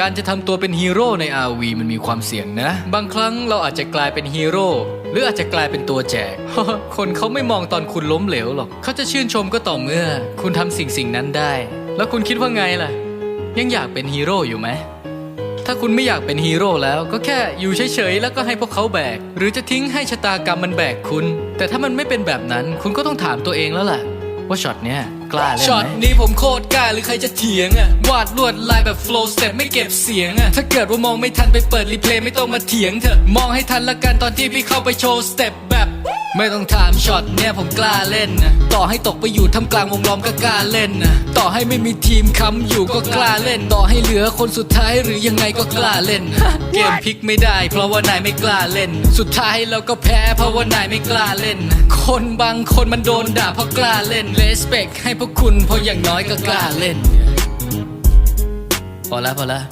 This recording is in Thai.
การจะทำตัวเป็นฮีโร่ใน RV มันมีความเสี่ยงนะ บางครั้งเราอาจจะกลายเป็นฮีโร่หรืออาจจะกลายเป็นตัวแจก คนเขาไม่มองตอนคุณล้มเหลวหรอก เขาจะชื่นชมก็ต่อเมื่อ คุณทำสิ่งสิ่งนั้นได้ แล้วคุณคิดว่าไงล่ะ ยังอยากเป็นฮีโร่อยู่ไหม ถ้าคุณไม่อยากเป็นฮีโร่แล้วก็แค่อยู่เฉยๆแล้วก็ให้พวกเขาแบก หรือจะทิ้งให้ชะตากรรมมันแบกคุณ แต่ถ้ามันไม่เป็นแบบนั้นคุณก็ต้องถามตัวเองแล้วล่ะ ว่าช็อตเนี้ยกล้าเล่นไหมช็อตนี้ผมโคตรกล้าหรือใครจะเถียงอะวาดลวดลายแบบ flow step ไม่เก็บเสียงอะถ้าเกิดว่ามองไม่ทันไปเปิดรีเพลย์ไม่ต้องมาเถียงเถอะมองให้ทันละกันตอนที่พี่เข้าไปโชว์สเต็ป ไม่ต้องถามช็อตเนี่ยผมกล้าเล่นนะต่อให้ตกไปอยู่ทำกลางวงล้อมก็กล้าเล่นนะต่อให้ไม่มีทีมค้ำอยู่ก็กล้าเล่น ต่อให้เหลือคนสุดท้ายหรือยังไงก็กล้าเล่น เกมพลิกไม่ได้ เพราะว่านายไม่กล้าเล่น สุดท้ายเราก็แพ้เพราะว่านายไม่กล้าเล่น คนบางคนมันโดนด่าเพราะกล้าเล่นเลสเปกให้พวกคุณเพราะอย่างน้อยก็กล้าเล่นพอแล้วพอแล้ว